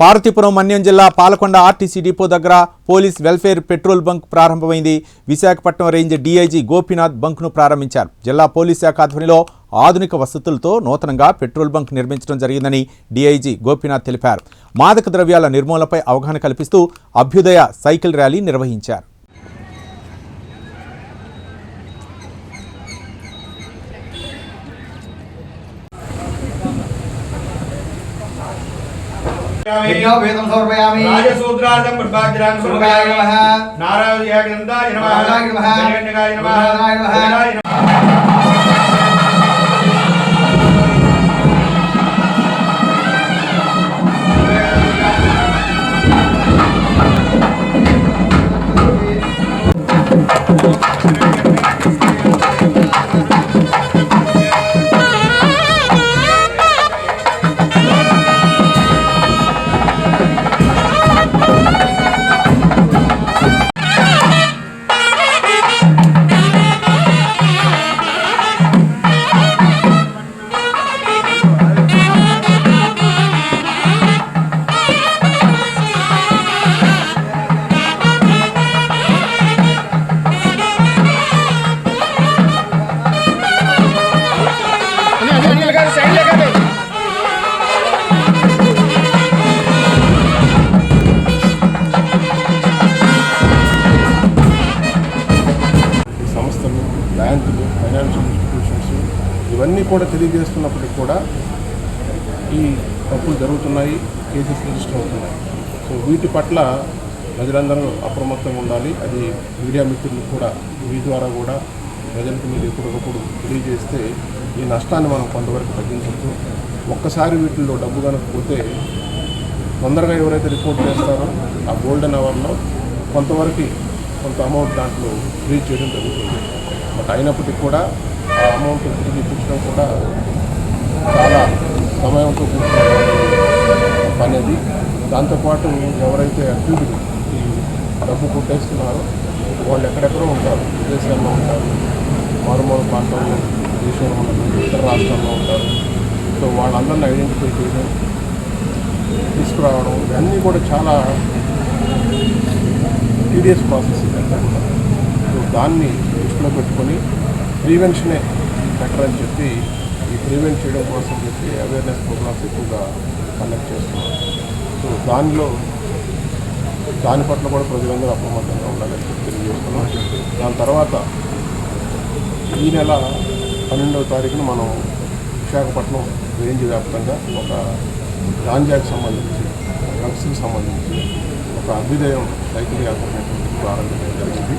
పార్వతీపురం మన్యం జిల్లా Palakonda RTC depot దగ్గర police welfare petrol bunk ప్రారంభమైంది. విశాఖపట్నం రేంజ్ డీఐజీ గోపీనాథ్ బంక్ను ప్రారంభించారు. జిల్లా పోలీస్ శాఖ ఆధ్వర్యంలో ఆధునిక వసతులతో నూతనంగా పెట్రోల్ బంక్ నిర్మించడం జరిగిందని డీఐజీ గోపీనాథ్ తెలిపారు. మాదక ద్రవ్యాల నిర్మూలనపై అవగాహన కల్పిస్తూ అభ్యుదయ సైకిల్ ర్యాలీ నిర్వహించారు. यज्ञोपेतं समर्पयामि राजसूत्रार्थं पुष्पाग्रां समर्पयामि नमः नारायणाय नमः नारायणाय नमः नारायणाय नमः नारायणाय नमः సంస్థలు బ్యాంకులు ఫైనాన్షియల్ ఇన్స్టిట్యూషన్స్ ఇవన్నీ కూడా తెలియజేస్తున్నప్పటికి కూడా ఈ తప్పులు జరుగుతున్నాయి కేసెస్ రిజిస్టర్ అవుతున్నాయి. సో వీటి పట్ల ప్రజలందరూ అప్రమత్తంగా ఉండాలి. అది మీడియా మిత్రులు కూడా మీ ద్వారా కూడా ప్రజలకు మీరు ఎప్పటికప్పుడు తెలియజేస్తే ఈ నష్టాన్ని మనం కొంతవరకు తగ్గించవచ్చు. ఒక్కసారి వీటిల్లో డబ్బు కనుకపోతే తొందరగా ఎవరైతే రిపోర్ట్ చేస్తారో ఆ గోల్డెన్ అవర్లో కొంతవరకు కొంత అమౌంట్ దాంట్లో రీచ్ చేయడం జరుగుతుంది. బట్ అయినప్పటికీ కూడా ఆ అమౌంట్ తిరిగి ఇప్పించడం కూడా చాలా సమయంతో కూడుకున్న అనేది దాంతోపాటు ఎవరైతే అభ్యుడులు ఈ డబ్బు కొట్టేస్తున్నారో వాళ్ళు ఎక్కడెక్కడో ఉంటారు. విదేశాల్లో ఉంటారు. మారుమూల ప్రాంతంలో దేశంలో ఉంటారు ఇతర రాష్ట్రాల్లో ఉంటారు. సో వాళ్ళందరినీ ఐడెంటిఫై చేయడం తీసుకురావడం ఇవన్నీ కూడా చాలా టీడీఎస్ ప్రాసెస్ ఇదంతా కూడా సో దాన్ని దృష్టిలో పెట్టుకొని ప్రివెన్షనే బెటర్ అని చెప్పి ఈ ప్రివెంట్ చేయడం కోసం చెప్పి అవేర్నెస్ ప్రోగ్రామ్స్ ఎక్కువగా కండక్ట్ చేస్తున్నాం. సో దానిలో దాని పట్ల కూడా ప్రజలందరూ అప్రమత్తంగా ఉండాలని చెప్పి తెలియజేస్తున్నాం. దాని తర్వాత ఈ నెల పన్నెండవ తారీఖున మనం విశాఖపట్నం రేంజ్ వ్యాప్తంగా ఒక గాంజాకి సంబంధించి డ్రగ్స్కి సంబంధించి ఒక అభ్యుదయం సైకిల్ యాత్ర అనేటువంటిది ప్రారంభించడం జరిగింది.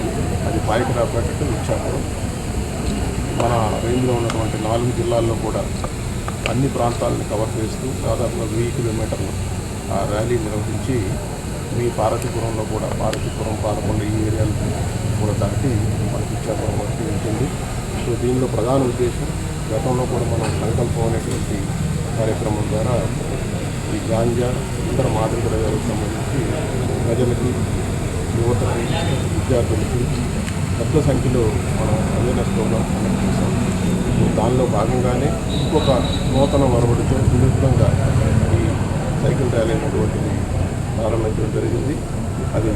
అది పాయకరాపేట విశాఖపట్నం మన రేంజ్లో ఉన్నటువంటి నాలుగు జిల్లాల్లో కూడా అన్ని ప్రాంతాలను కవర్ చేస్తూ దాదాపుగా వెయ్యి కిలోమీటర్లు ఆ ర్యాలీ నిర్వహించి మీ పార్వతీపురంలో కూడా పార్వతీపురం పాలకొండ ఈ ఏరియాలు కూడా దాటి మనకి ఇచ్చాపురం వరకు ఉంటుంది. సో దీనిలో ప్రధాన ఉద్దేశం గతంలో కూడా మనం సంకల్పం అనేటువంటి కార్యక్రమం ద్వారా ఈ గాంజా ఇతర మాదక ద్రవ్యాలకు సంబంధించి ప్రజలకి యువతకి విద్యార్థులకి పెద్ద సంఖ్యలో మనం అవేర్నెస్ ప్రోగ్రామ్ కండక్ట్ చేశాం. దానిలో భాగంగానే ఇంకొక నూతన మరొకటితో వినూత్నంగా ఈ సైకిల్ ర్యాలీ అనేటువంటిది ప్రారంభించడం జరిగింది. అది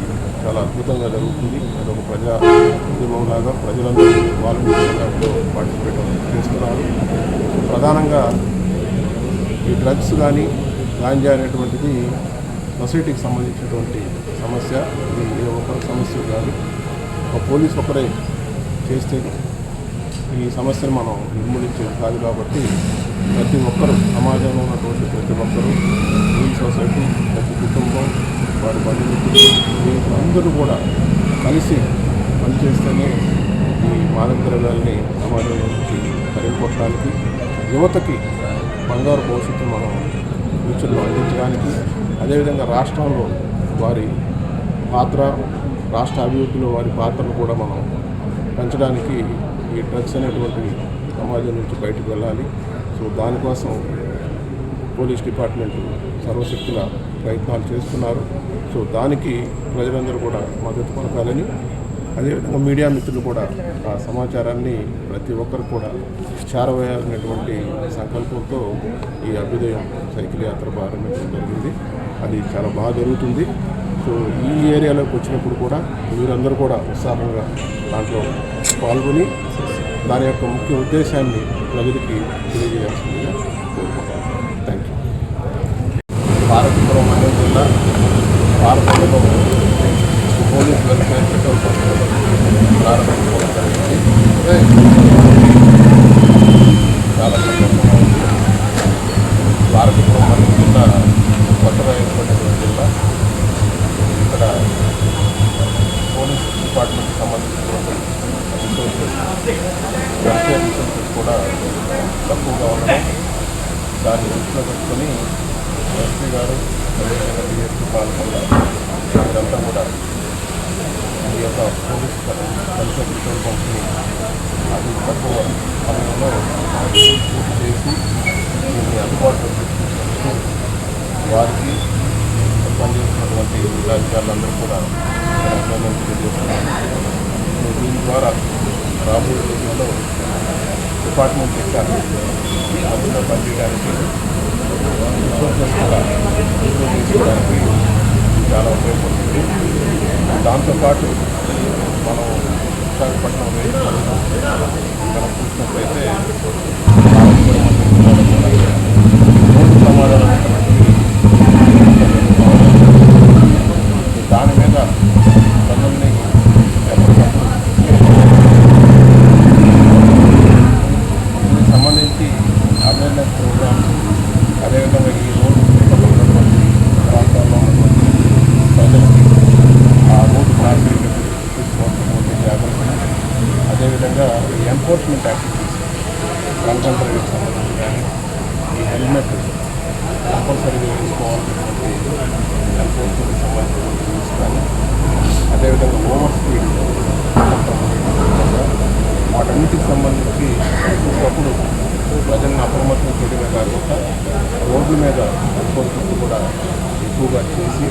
చాలా అద్భుతంగా జరుగుతుంది. అది ఒక ప్రజా ఉద్యమంలాగా ప్రజలందరూ వాలంటీర్గా పార్టిసిపేట్ చేస్తున్నారు. ప్రధానంగా ఈ డ్రగ్స్ కానీ గాంజా అనేటువంటిది సొసైటీకి సంబంధించినటువంటి సమస్య ఇది ఏ ఒక్కరి సమస్య కాదు. ఒక పోలీస్ ఒకరే చేస్తే ఈ సమస్యను మనం నిర్మూలించేది కాదు కాబట్టి ప్రతి ఒక్కరు సమాజంలో ఉన్నటువంటి ప్రతి ఒక్కరూ ఈ సొసైటీ ప్రతి కుటుంబం వారి బంధుమిత్రులు అందరూ కూడా కలిసి పనిచేస్తేనే ఈ మాదక సమాజం నుంచి పరిగొట్టడానికి యువతకి బంగారు భవిష్యత్తు మనం ఫ్యూచర్లో అందించడానికి అదేవిధంగా రాష్ట్రంలో వారి పాత్ర రాష్ట్ర అభివృద్ధిలో వారి పాత్రను కూడా మనం పెంచడానికి ఈ డ్రగ్స్ అనేటువంటి సమాజం నుంచి బయటకు వెళ్ళాలి. సో దానికోసం పోలీస్ డిపార్ట్మెంట్ సర్వశక్తుల ప్రయత్నాలు చేస్తున్నారు. సో దానికి ప్రజలందరూ కూడా మద్దతు పలకాలని అదేవిధంగా మీడియా మిత్రులు కూడా ఆ సమాచారాన్ని ప్రతి ఒక్కరు కూడా చేరవేయాలనేటువంటి సంకల్పంతో ఈ అభ్యుదయం సైకిల్ యాత్ర ప్రారంభించడం జరిగింది. అది చాలా బాగా జరుగుతుంది. సో ఈ ఏరియాలోకి వచ్చినప్పుడు కూడా మీరందరూ కూడా ఉత్సాహంగా దాంట్లో పాల్గొని దాని యొక్క ముఖ్య ఉద్దేశాన్ని ప్రజలకి తెలియజేయాల్సిందిగా కోరుకుంటాను థ్యాంక్ యూ భారతపురం అనే జిల్లా భారతంలో పోలీస్ వెల్ఫేర్ పెట్రోల్ పంప్ ప్రారంభించుకోవడం జరిగింది చాలా సంతోషంగా ఉంది. భారతపురం అనే జిల్లా కొత్తగా ఏర్పడినటువంటి జిల్లా ఇక్కడ పోలీస్ డిపార్ట్మెంట్కి సంబంధించినటువంటి రిసోర్సెస్ వెల్ఫేర్ రిసోర్సెస్ కూడా తక్కువగా ఉండడం దాన్ని దృష్టిలో పెట్టుకొని ఎస్పీ గారు అదేవిధంగా డిఎస్పీ పాల్గొన్న వీరంతా కూడా ఈ యొక్క పోలీస్ వెల్ఫేర్ పెట్రోల్ పంప్ని అతి తక్కువ సమయంలో పూర్తి చేసి దీన్ని అందుబాటులో తీసుకొచ్చినందుకు వారికి పనిచేస్తున్నటువంటి అధికారులందరూ కూడా తెలియజేస్తున్నారు. దీని ద్వారా రాబోయే రోజుల్లో డిపార్ట్మెంట్ ఇంకా అందులో పనిచేయడానికి రిసోర్సెస్ కూడా చేసుకోవడానికి చాలా ఉపయోగపడుతుంది. దాంతోపాటు మనం విశాఖపట్నం రేంజ్ మనం చూసినట్లయితే రామపురం అనే జిల్లాలో కూడా రోడ్డు ప్రమాదాలు అనేటువంటివి దాని మీద ప్రజల్ని ఎప్పటికప్పుడు దీనికి సంబంధించి అవేర్నెస్ ప్రోగ్రామ్స్ అదేవిధంగా ఈ రోడ్డు చుట్టుపక్కల ఉన్నటువంటి ప్రాంతాల్లో ఉన్నటువంటి ప్రజలకి ఆ రోడ్డు క్రాసింగ్ తీసుకోవాల్సినటువంటి జాగ్రత్తలు అదేవిధంగా ఈ ఎన్ఫోర్స్మెంట్ యాక్టివిటీస్ కన్సంట్ రైడ్కి సంబంధించి కానీ ఈ హెల్మెట్ కంపల్సరీగా వేసుకోవాల్సినటువంటి ఎన్ఫోర్స్మెంట్కి సంబంధించినటువంటి రూల్స్ కానీ అదేవిధంగా ఓవర్ స్పీడ్ డ్యూటీకి సంబంధించి ఒకప్పుడు ప్రజలను అప్రమత్తం చేయడమే కాకుండా రోడ్డు మీద ఎన్ఫోర్స్మెంట్ కూడా ఎక్కువగా చేసి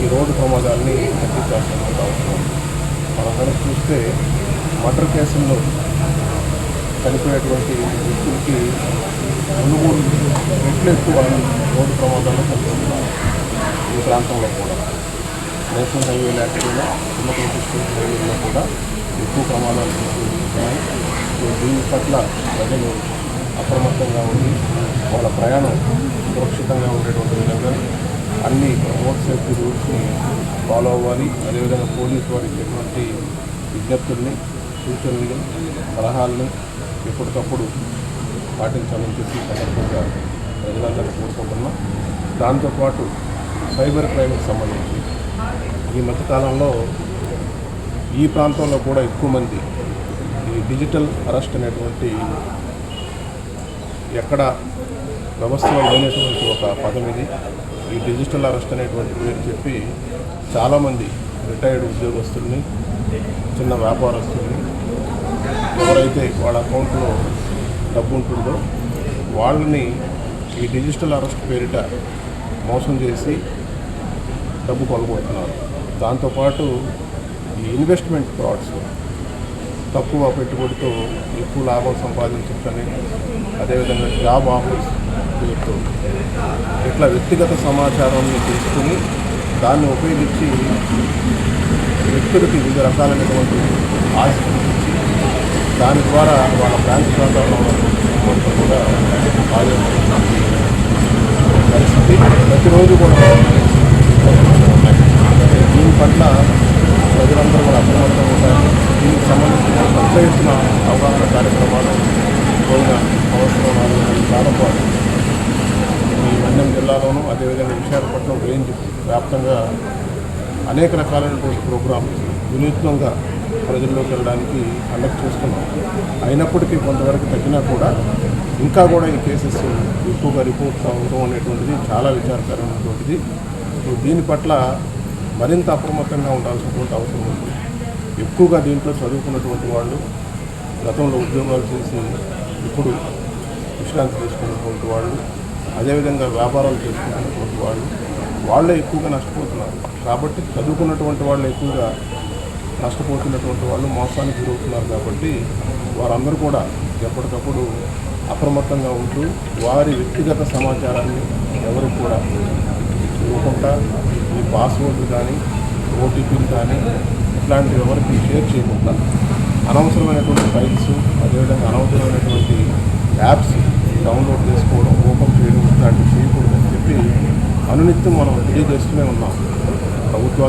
ఈ రోడ్డు ప్రమాదాలని తగ్గించాల్సిన అవసరం ఉంది. మనం కనుక చూస్తే మర్డర్ కేసుల్లో చనిపోయేటువంటి వ్యక్తులకి రెండు మూడు రెట్లు ఎక్కువ రోడ్డు ప్రమాదాలు చనిపోతున్నారు ఈ ప్రాంతంలో కూడా నేషనల్ హైవే లేకపోయినా చిన్న డిస్ట్రిక్ట్ హైవేలో కూడా ఎక్కువ ప్రమాదాలు ఉన్నాయి సో దీని పట్ల ప్రజలు అప్రమత్తంగా ఉండి వాళ్ళ ప్రయాణం సురక్షితంగా ఉండేటువంటి విధంగా అన్ని రోడ్ సేఫ్టీ రూల్స్ని ఫాలో అవ్వాలి. అదేవిధంగా పోలీసు వారు ఇచ్చేటువంటి విజ్ఞప్తుల్ని సూచనల్ని సలహాలని ఎప్పటికప్పుడు పాటించాలని చెప్పి సందర్భంగా ప్రజలందరినీ కోరుకుంటున్నాం. దాంతోపాటు సైబర్ క్రైమ్కి సంబంధించి ఈ మధ్యకాలంలో ఈ ప్రాంతంలో కూడా ఎక్కువ మంది ఈ డిజిటల్ అరెస్ట్ అనేటువంటి ఎక్కడ వ్యవస్థలో లేనటువంటి ఒక పదం ఇది. ఈ డిజిటల్ అరెస్ట్ అనేటువంటి పేరు చెప్పి చాలామంది రిటైర్డ్ ఉద్యోగస్తుల్ని చిన్న వ్యాపారస్తుల్ని ఎవరైతే వాళ్ళ అకౌంట్లో డబ్బు ఉంటుందో వాళ్ళని ఈ డిజిటల్ అరెస్ట్ పేరిట మోసం చేసి డబ్బు కొనుక్కుంటున్నారు దాంతోపాటు ఈ ఇన్వెస్ట్మెంట్ ఫ్రాడ్స్ తక్కువ పెట్టుబడితో ఎక్కువ లాభం సంపాదించచ్చని అదేవిధంగా జాబ్ ఆఫర్స్ పేరుతో ఇట్లా వ్యక్తిగత సమాచారాన్ని తీసుకుని దాన్ని ఉపయోగించి వ్యక్తులకి వివిధ రకాలైనటువంటి ఆశ ఇచ్చి దాని ద్వారా వాళ్ళ బ్యాంక్ ఖాతాలో కూడా పరిస్థితి ప్రతిరోజు కూడా దీని పట్ల ప్రజలందరూ కూడా అప్రమత్తం ఉంటారు దీనికి సంబంధించిన పెద్ద ఎత్తున అవగాహన కార్యక్రమాలు పోయిన సంవత్సరం నాలుగు నెలల కాలం ఈ మన్యం జిల్లాలోనూ అదేవిధంగా విశాఖపట్నం రేంజ్ వ్యాప్తంగా అనేక రకాలైనటువంటి ప్రోగ్రామ్స్ వినూత్నంగా ప్రజల్లోకి వెళ్ళడానికి కండక్ట్ చేస్తున్నాం. అయినప్పటికీ కొంతవరకు తగ్గినా కూడా ఇంకా కూడా ఈ కేసెస్ ఎక్కువగా రిపోర్ట్స్ అవ్వడం అనేటువంటిది చాలా విచారకరమైనటువంటిది. సో దీని పట్ల మరింత అప్రమత్తంగా ఉండాల్సినటువంటి అవసరం ఉంది. ఎక్కువగా దీంట్లో చదువుకున్నటువంటి వాళ్ళు గతంలో ఉద్యోగాలు చేసి ఇప్పుడు విశ్రాంతి తీసుకున్నటువంటి వాళ్ళు అదేవిధంగా వ్యాపారాలు చేసుకున్నటువంటి వాళ్ళు వాళ్ళే ఎక్కువగా నష్టపోతున్నారు. కాబట్టి చదువుకున్నటువంటి వాళ్ళు ఎక్కువగా నష్టపోతున్నటువంటి వాళ్ళు మోసానికి గురవుతున్నారు కాబట్టి వారందరూ కూడా ఎప్పటికప్పుడు అప్రమత్తంగా ఉంటూ వారి వ్యక్తిగత సమాచారాన్ని ఎవరు కూడా ఇవ్వకుండా పాస్వర్డ్ కానీ ఓటీపీలు కానీ ఇట్లాంటివి ఎవరికి షేర్ చేయకుండా అనవసరమైనటువంటి ఫైల్స్ అదేవిధంగా అనవసరమైనటువంటి యాప్స్ డౌన్లోడ్ చేసుకోవడం ఓపెన్ చేయడం ఇట్లాంటివి చేయకూడదని చెప్పి అనునిత్యం మనం తెలియజేస్తూనే ఉన్నాం. ప్రభుత్వాలు